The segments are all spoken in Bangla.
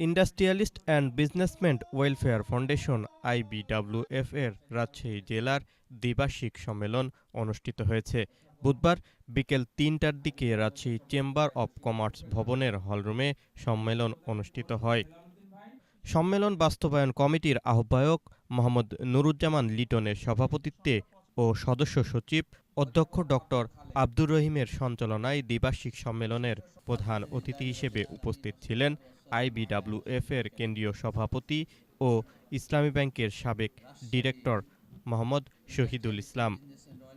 Industrialist and businessmen welfare foundation IBWF এর রাজশাহী জেলার দ্বিবার্ষিক সম্মেলন অনুষ্ঠিত হয়েছে। বুধবার বিকেল তিনটার দিকে রাজশাহী চেম্বার অব কমার্স ভবনের হলরুমে সম্মেলন অনুষ্ঠিত হয়। সম্মেলন বাস্তবায়ন কমিটির আহ্বায়ক মোহাম্মদ নুরুজ্জামান লিটনের সভাপতিত্বে ও সদস্য সচিব অধ্যক্ষ ডক্টর আব্দুর রহিমের সঞ্চালনায় দ্বিবার্ষিক সম্মেলনের প্রধান অতিথি হিসেবে উপস্থিত ছিলেন আইবিডব্লিউএফ এর কেন্দ্রীয় সভাপতি ও ইসলামী ব্যাংকের সাবেক ডিরেক্টর মোহাম্মদ শহীদুল ইসলাম।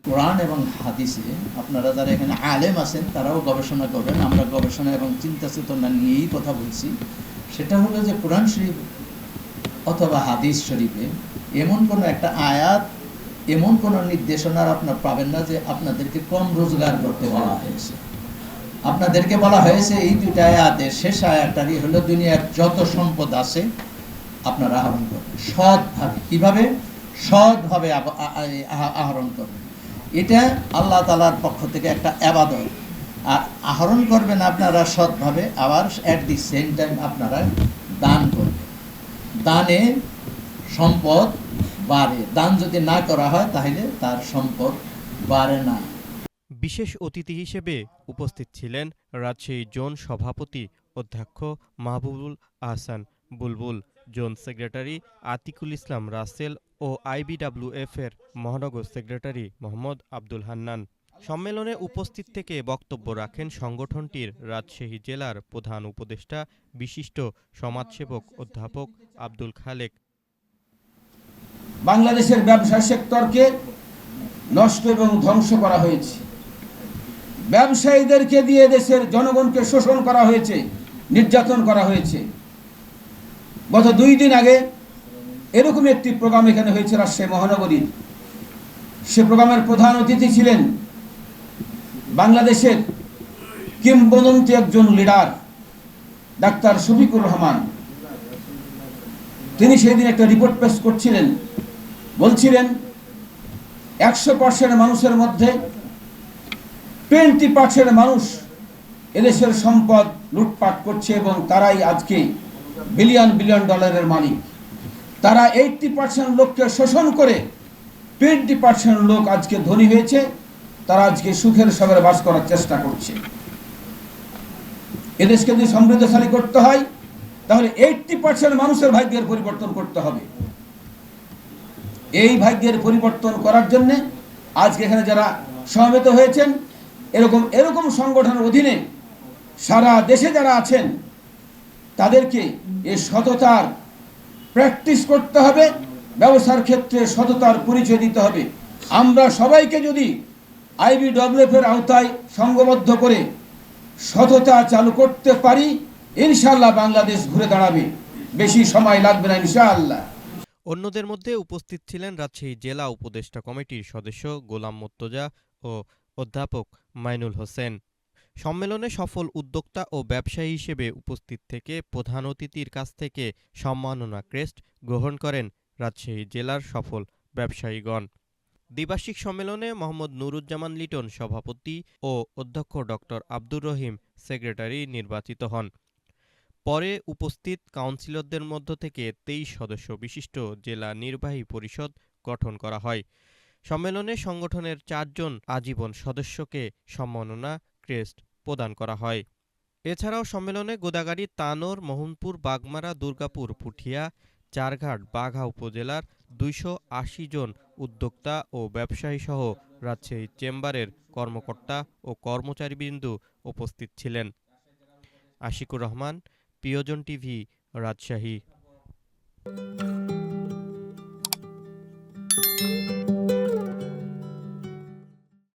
কোরআন এবং হাদিসে আপনারা যারা এখানে আলেম আছেন, তারাও গবেষণা করবেন। আমরা গবেষণা এবং চিন্তা চেতনা নিয়েই কথা বলছি। সেটা হলো যে কোরআন শরীফ অথবা হাদিস শরীফে এমন কোনো একটা আয়াত এমন কোনো নির্দেশনার আপনার পাবেন না যে আপনাদেরকে কম রোজগার করতে বলা হয়েছে। আপনাদেরকে বলা হয়েছে, এই দুইটা আয়াতের শেষ আয়াতটারই হলো, দুনিয়ার যত সম্পদ আছে আপনারা আহরণ করবেন। সৎভাবে। কীভাবে? সৎভাবে আহরণ করবেন। এটা আল্লাহ তালার পক্ষ থেকে একটা আবাদত। আর আহরণ করবেন আপনারা সৎভাবে, আবার অ্যাট দি সেম টাইম আপনারা দান করবেন। দানে সম্পদ বাড়ে দান যদি না করা হয়, তাহলে তার সম্পদ বাড়ে না। বিশেষ অতিথি হিসেবে উপস্থিত ছিলেন রাজশাহী জোন সভাপতি অধ্যক্ষ মাহবুবুল আহসান বুলবুল, জোন সেক্রেটারি আতিকুল ইসলাম রাসেল ও আইবিডব্লিউএফ এর মহানগর সেক্রেটারি মোহাম্মদ আব্দুল হান্নান। সম্মেলনে উপস্থিত থেকে বক্তব্য রাখেন সংগঠনটির রাজশাহী জেলার প্রধান উপদেষ্টা, বিশিষ্ট সমাজসেবক অধ্যাপক আব্দুল খালেক। বাংলাদেশের ব্যবসা সেক্টরকে নষ্ট এবং ধ্বংস করা হয়েছে। ব্যবসায়ীদেরকে দিয়ে দেশের জনগণকে শোষণ করা হয়েছে, নির্যাতন করা হয়েছে। গত দুই দিন আগে এরকম একটি প্রোগ্রাম এখানে হয়েছে রাজশাহী মহানগরীর। সে প্রোগ্রামের প্রধান অতিথি ছিলেন বাংলাদেশের কিংবদন্তি একজন লিডার, ডাক্তার শফিকুর রহমান। তিনি সেই দিন একটা রিপোর্ট পেশ করছিলেন বলছিলেন, একশো পার্সেন্ট মানুষের মধ্যে টোয়েন্টি পার্সেন্ট মানুষ এদেশের সম্পদ লুটপাট করছে এবং তারাই আজকে বিলিয়ন বিলিয়ন ডলারের মালিক। তারা এইটটি পার্সেন্ট লোককে শোষণ করে টোয়েন্টি পার্সেন্ট লোক আজকে ধনী হয়েছে, তারা আজকে সুখের সবের বাস করার চেষ্টা করছে। এদেশকে যদি সমৃদ্ধশালী করতে হয়, তাহলে এইটটি পার্সেন্ট মানুষের ভাগ্যের পরিবর্তন করতে হবে। এই ভাগ্যের পরিবর্তন করার জন্য আজকে এখানে যারা সমবেত হয়েছেন, এরকম এরকম সংগঠনের অধীনে সারা দেশে যারা আছেন, তাদেরকে এই সততার প্র্যাকটিস করতে হবে, ব্যবসার ক্ষেত্রে সততার পরিচয় দিতে হবে। আমরা সবাইকে যদি আইবিডব্লিউএফ এর আওতায় সংঘবদ্ধ করে সততা চালু করতে পারি, ইনশাআল্লাহ বাংলাদেশ ঘুরে দাঁড়াবে। বেশি সময় লাগবে না, ইনশাআল্লাহ। অন্যদের মধ্যে উপস্থিত ছিলেন রাজশাহী জেলা উপদেষ্টা কমিটির সদস্য গোলাম মোর্তজা ও অধ্যাপক মাইনুল হোসেন। সম্মেলনে সফল উদ্যোক্তা ও ব্যবসায়ী হিসেবে উপস্থিত থেকে প্রধান অতিথির কাছ থেকে সম্মাননা ক্রেস্ট গ্রহণ করেন রাজশাহী জেলার সফল ব্যবসায়ীগণ। দ্বিবার্ষিক সম্মেলনে মোহাম্মদ নুরুজ্জামান লিটন সভাপতি ও অধ্যক্ষ ডক্টর আব্দুর রহিম সেক্রেটারি নির্বাচিত হন। পরে উপস্থিত কাউন্সিলরদের মধ্য থেকে তেইশ সদস্য বিশিষ্ট জেলা নির্বাহী পরিষদ গঠন করা হয়। সম্মেলনে সংগঠনের চারজন আজীবন সদস্যকে সম্মাননা ক্রেস্ট প্রদান করা হয়। এছাড়াও সম্মেলনে গোদাগাড়ি তানোর, মোহনপুর, বাগমারা, দুর্গাপুর, পুঠিয়া, চারঘাট, বাঘা উপজেলার দুইশো আশি জন উদ্যোক্তা ও ব্যবসায়ী সহ রাজশাহী চেম্বারের কর্মকর্তা ও কর্মচারীবৃন্দু উপস্থিত ছিলেন। আশিকুর রহমান প্রিয়জন টিভি রাজশাহী।